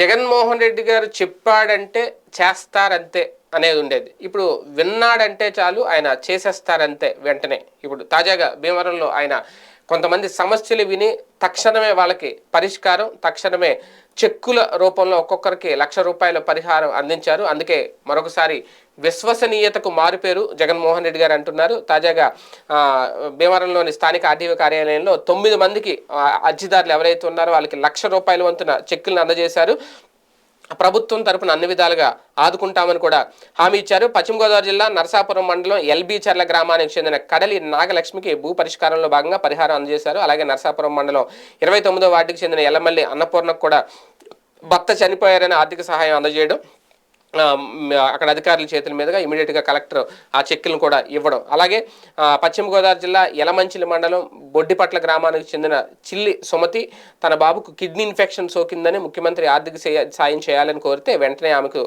జగన్మోహన్ రెడ్డి గారు చెప్పాడంటే చేస్తారంతే అనేది ఉండేది. ఇప్పుడు విన్నాడంటే చాలు ఆయన చేసేస్తారంతే వెంటనే. ఇప్పుడు తాజాగా భీమవరంలో ఆయన కొంతమంది సమస్యలు విని తక్షణమే వాళ్ళకి పరిష్కారం తక్షణమే చెక్కుల రూపంలో ఒక్కొక్కరికి లక్ష రూపాయల పరిహారం అందించారు. అందుకే మరొకసారి విశ్వసనీయతకు మారుపేరు జగన్మోహన్ రెడ్డి గారు అంటున్నారు. తాజాగా భీమవరంలోని స్థానిక ఆర్టీఓ కార్యాలయంలో తొమ్మిది మందికి అర్జీదారులు ఎవరైతే ఉన్నారో వాళ్ళకి లక్ష రూపాయల వంతున చెక్కులను అందజేశారు. ప్రభుత్వం తరపున అన్ని విధాలుగా ఆదుకుంటామని కూడా హామీ ఇచ్చారు. పశ్చిమ గోదావరి జిల్లా నరసాపురం మండలం ఎల్బీ చర్ల గ్రామానికి చెందిన కడలి నాగలక్ష్మికి భూ పరిష్కారంలో భాగంగా పరిహారం అందజేశారు. అలాగే నరసాపురం మండలం ఇరవై తొమ్మిదో వార్డుకి చెందిన ఎల్లమల్లి అన్నపూర్ణకు కూడా భర్త చనిపోయారని ఆర్థిక సహాయం అందజేయడం అక్కడ అధికారుల చేతుల మీదుగా ఇమీడియట్గా కలెక్టర్ ఆ చెక్కులను కూడా ఇవ్వడం. అలాగే పశ్చిమ గోదావరి జిల్లా యలమంచిలి మండలం బొడ్డిపట్ల గ్రామానికి చెందిన చిల్లి సుమతి తన బాబుకు కిడ్నీ ఇన్ఫెక్షన్ సోకిందని ముఖ్యమంత్రి ఆర్థిక సాయం చేయాలని కోరితే వెంటనే ఆమెకు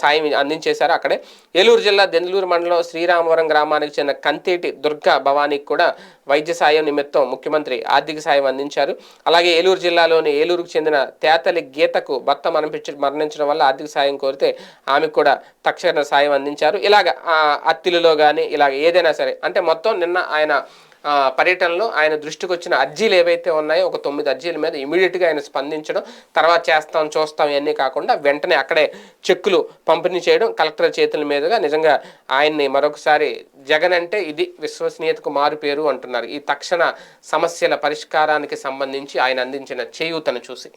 సాయం అందించేశారు అక్కడే. ఏలూరు జిల్లా దెందులూరు మండలం శ్రీరామవరం గ్రామానికి చెందిన కంతేటి దుర్గా భవానీకి కూడా వైద్య సాయం నిమిత్తం ముఖ్యమంత్రి ఆర్థిక సాయం అందించారు. అలాగే ఏలూరు జిల్లాలోని ఏలూరుకు చెందిన తేతలి గీతకు భర్త మరణించ మరణించడం వల్ల ఆర్థిక సాయం కోరితే ఆమెకు కూడా తక్షణ సాయం అందించారు. ఇలాగ ఆ, అత్తిలిలో కానీ ఇలాగ ఏదైనా సరే అంటే మొత్తం నిన్న ఆయన పర్యటనలో ఆయన దృష్టికి వచ్చిన అర్జీలు ఏవైతే ఉన్నాయో ఒక తొమ్మిది అర్జీల మీద ఇమీడియట్గా ఆయన స్పందించడం తర్వాత చేస్తాం చూస్తాం ఇవన్నీ కాకుండా వెంటనే అక్కడే చెక్కులు పంపిణీ చేయడం కలెక్టర్ చేతుల మీదుగా నిజంగా ఆయన్ని మరొకసారి జగన్ అంటే ఇది విశ్వసనీయతకు మారు పేరు అంటున్నారు. ఈ తక్షణ సమస్యల పరిష్కారానికి సంబంధించి ఆయన అందించిన చేయూతను చూసి.